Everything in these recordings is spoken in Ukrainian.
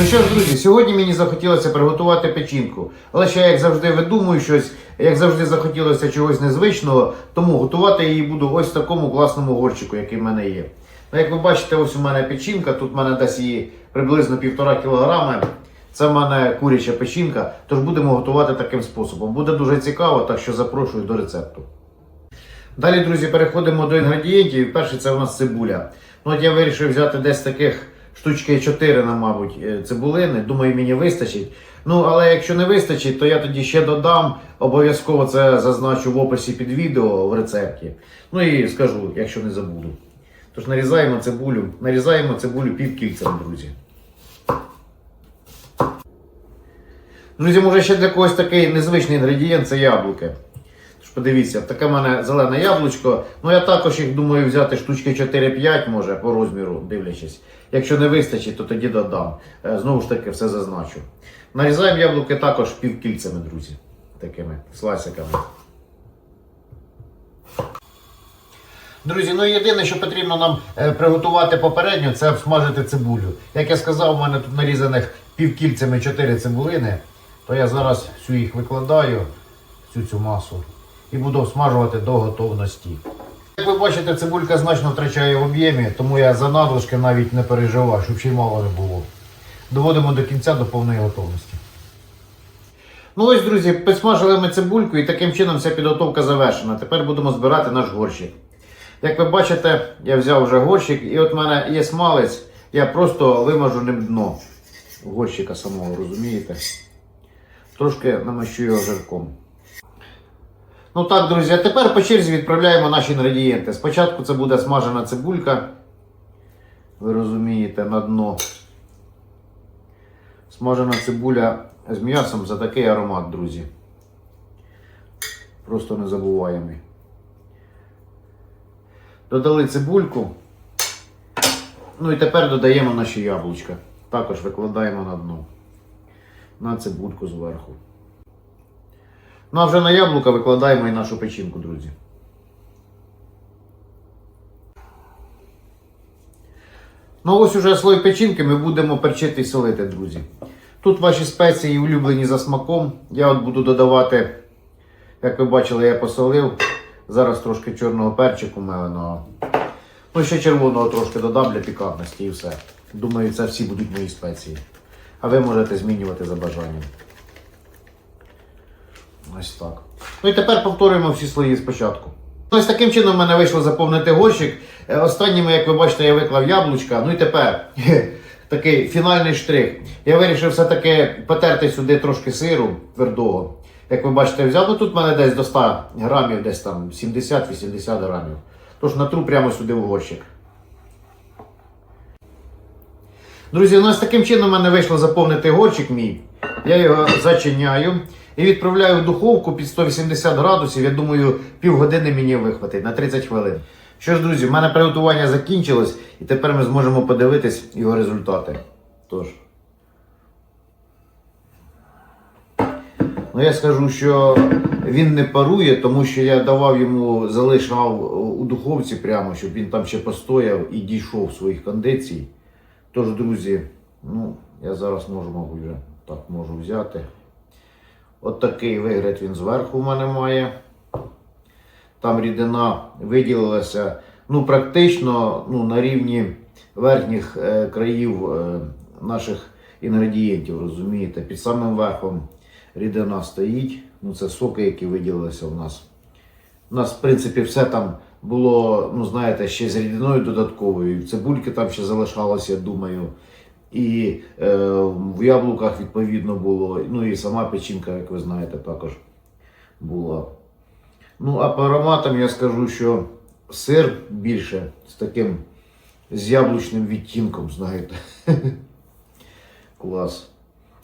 Ну що ж, друзі, сьогодні мені захотілося приготувати печінку. Але ще, як завжди, видумую щось, як завжди захотілося чогось незвичного, тому готувати її буду ось в такому класному горщику, який в мене є. Ну, як ви бачите, ось у мене печінка, тут в мене десь її приблизно півтора кілограми. Це в мене куряча печінка, тож будемо готувати таким способом. Буде дуже цікаво, так що запрошую до рецепту. Далі, друзі, переходимо до інгредієнтів. Перший це у нас цибуля. Ну, от я вирішив взяти десь таких штучки 4, на, мабуть, е, цибулини. Думаю, мені вистачить. Ну, але якщо не вистачить, то я тоді ще додам. Обов'язково це зазначу в описі під відео в рецепті. Ну і скажу, якщо не забуду. Тож нарізаємо цибулю, нарізаємо цибулю півкільцем, друзі. Друзі, може ще для когось такий незвичний інгредієнт це яблуки. Подивіться, таке в мене зелене яблучко. Ну я також їх думаю взяти штучки 4-5 може по розміру, дивлячись. Якщо не вистачить, то тоді додам. Е, Знову ж таки, все зазначу. Нарізаємо яблуки також півкільцями, друзі. Такими слайсиками. Друзі, ну єдине, що потрібно нам е, приготувати попередньо, це обсмажити цибулю. Як я сказав, у мене тут нарізаних півкільцями 4 цибулини, то я зараз всю їх викладаю, всю цю масу, і буду обсмажувати до готовності. Як ви бачите, цибулька значно втрачає в об'ємі, тому я за надлишки навіть не переживаю, щоб ще й мало не було. Доводимо до кінця до повної готовності. Ну ось, друзі, підсмажили ми цибульку і таким чином вся підготовка завершена. Тепер будемо збирати наш горщик. Як ви бачите, я взяв вже горщик, і от в мене є смалець, я просто вимажу ним дно горщика самого, розумієте? Трошки намащу його жирком. Ну так, друзі, а тепер по черзі відправляємо наші інгредієнти. Спочатку це буде смажена цибулька. Ви розумієте, на дно. Смажена цибуля з м'ясом за такий аромат, друзі. Просто незабуваємий. Додали цибульку. Ну і тепер додаємо наші яблучка. Також викладаємо на дно. На цибульку зверху. Ну а вже на яблука викладаємо і нашу печінку, друзі. Ну ось уже слой печінки ми будемо перчити і солити, друзі. Тут ваші спеції улюблені за смаком. Я от буду додавати, як ви бачили, я посолив. Зараз трошки чорного перчику меленого. Ну, ще червоного трошки додам для пікантності і все. Думаю, це всі будуть мої спеції. А ви можете змінювати за бажанням. Ось так. Ну і тепер повторюємо всі слої спочатку. Ось таким чином в мене вийшло заповнити горщик. Е, Останніми, як ви бачите, я виклав яблучка. Ну і тепер такий фінальний штрих. Я вирішив все-таки потерти сюди трошки сиру твердого. Як ви бачите, взяв, ну тут в мене десь до 100 грамів, десь там 70-80 грамів. Тож натру прямо сюди в горщик. Друзі, у нас таким чином в мене вийшло заповнити горщик мій. Я його зачиняю і відправляю в духовку під 180 градусів. Я думаю, півгодини мені вихватить на 30 хвилин. Що ж, друзі, в мене приготування закінчилось, і тепер ми зможемо подивитись його результати. Тож. Ну, я скажу, що він не парує, тому що я давав йому, залишав у духовці прямо, щоб він там ще постояв і дійшов своїх кондицій. Тож, друзі, ну, я зараз можу, мабуть, вже так можу взяти. От такий вигляд він зверху в мене має. Там рідина виділилася ну, практично ну, на рівні верхніх е, країв е, наших інгредієнтів, розумієте? Під самим верхом рідина стоїть. Ну, це соки, які виділилися у нас. У нас, в принципі, все там було, ну, знаєте, ще з рідиною додатковою. Цибульки там ще залишалося, я думаю. І е, в яблуках, відповідно, було. Ну і сама печінка, як ви знаєте, також була. Ну, а по ароматам я скажу, що сир більше з таким з яблучним відтінком, знаєте. Клас.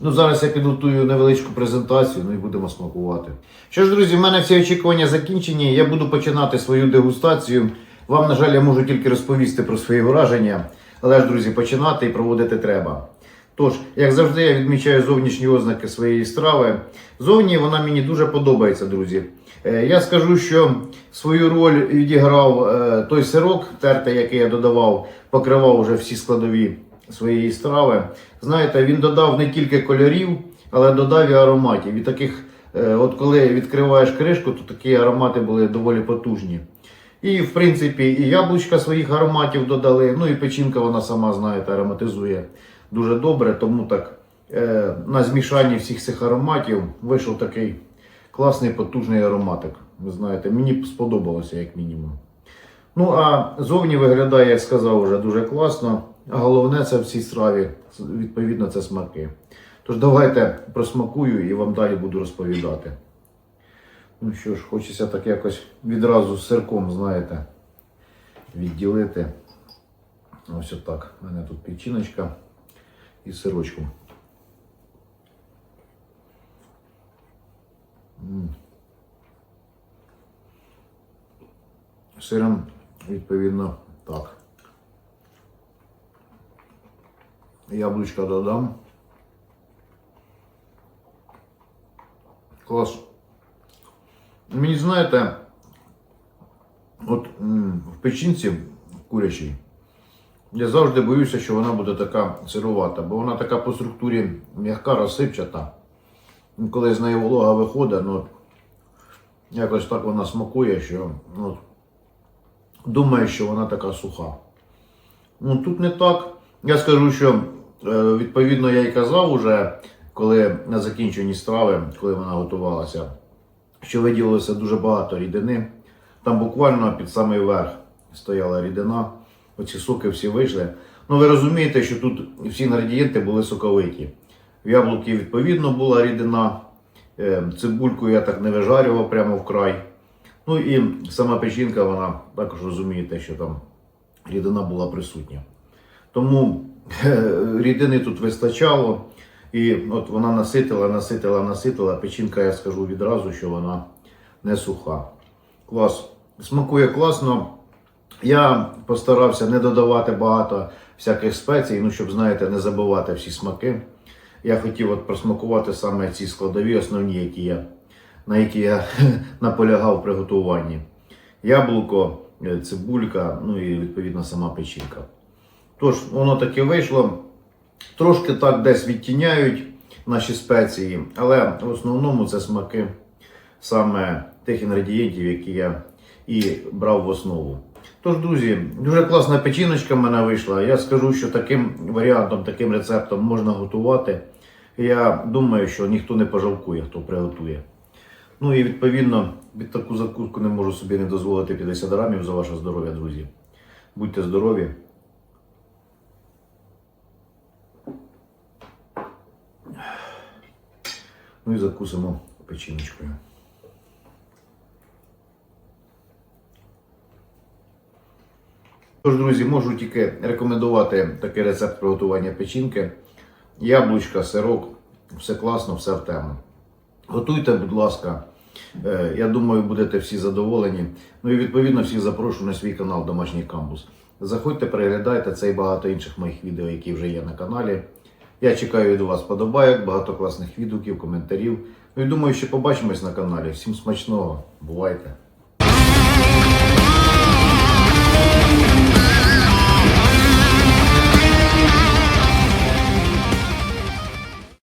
Ну, зараз я підготую невеличку презентацію, ну і будемо смакувати. Що ж, друзі, в мене всі очікування закінчені. Я буду починати свою дегустацію. Вам, на жаль, я можу тільки розповісти про свої враження, але ж, друзі, починати і проводити треба. Тож, як завжди, я відмічаю зовнішні ознаки своєї страви. Зовні вона мені дуже подобається, друзі. Е, Я скажу, що свою роль відіграв е, той сирок тертий, який я додавав, покривав уже всі складові своєї страви. Знаєте, він додав не тільки кольорів, але додав і ароматів. І таких, е, от коли відкриваєш кришку, то такі аромати були доволі потужні. І, в принципі, і яблучка своїх ароматів додали. Ну і печінка, вона сама, знаєте, ароматизує дуже добре. Тому так е, на змішанні всіх цих ароматів вийшов такий класний потужний ароматик. Ви знаєте, мені сподобалося, як мінімум. Ну, а зовні виглядає, як сказав, вже дуже класно. А головне це в цій страві, відповідно, це смаки. Тож давайте просмакую і вам далі буду розповідати. Ну що ж, хочеться так якось відразу з сирком, знаєте, відділити. Ось отак. У мене тут печіночка із сирочком. Сиром, відповідно, так. Яблучка додам. Клас. Мені знаєте, от в печінці курячій, я завжди боюся, що вона буде така сирувата, бо вона така по структурі м'яка, розсипчата. Коли з неї волога виходить, ну, якось так вона смакує, що ну, думаю, що вона така суха. Ну тут не так. Я скажу, що е, відповідно я і казав уже, коли на закінченні страви, коли вона готувалася, що виділилося дуже багато рідини. Там буквально під самий верх стояла рідина. Оці соки всі вийшли. Ну ви розумієте, що тут всі інгредієнти були соковиті. В яблуки відповідно була рідина. Е, Цибульку я так не вижарював прямо вкрай. Ну і сама печінка, вона також розумієте, що там рідина була присутня. Тому е, рідини тут вистачало. І от вона наситила, наситила, наситила. Печінка, я скажу відразу, що вона не суха. Клас. Смакує класно. Я постарався не додавати багато всяких спецій, ну, щоб, знаєте, не забивати всі смаки. Я хотів от просмакувати саме ці складові, основні, які я, на які я наполягав при готуванні. Яблуко, е, цибулька, ну і відповідно сама печінка. Тож, воно таке вийшло. Трошки так десь відтіняють наші спеції, але в основному це смаки саме тих інгредієнтів, які я і брав в основу. Тож, друзі, дуже класна печіночка в мене вийшла. Я скажу, що таким варіантом, таким рецептом можна готувати. Я думаю, що ніхто не пожалкує, хто приготує. Ну і відповідно від таку закуску не можу собі не дозволити 50 грамів за ваше здоров'я, друзі. Будьте здорові. Ну і закусимо печіночкою. Тож, друзі, можу тільки рекомендувати такий рецепт приготування печінки. Яблучка, сирок, все класно, все в тему. Готуйте, будь ласка. Е, Я думаю, будете всі задоволені. Ну і відповідно всіх запрошую на свій канал Домашній Камбус. Заходьте, переглядайте це і багато інших моїх відео, які вже є на каналі. Я чекаю від вас подобайок, багато класних відгуків, коментарів. Ну і думаю, що побачимось на каналі. Всім смачного. Бувайте!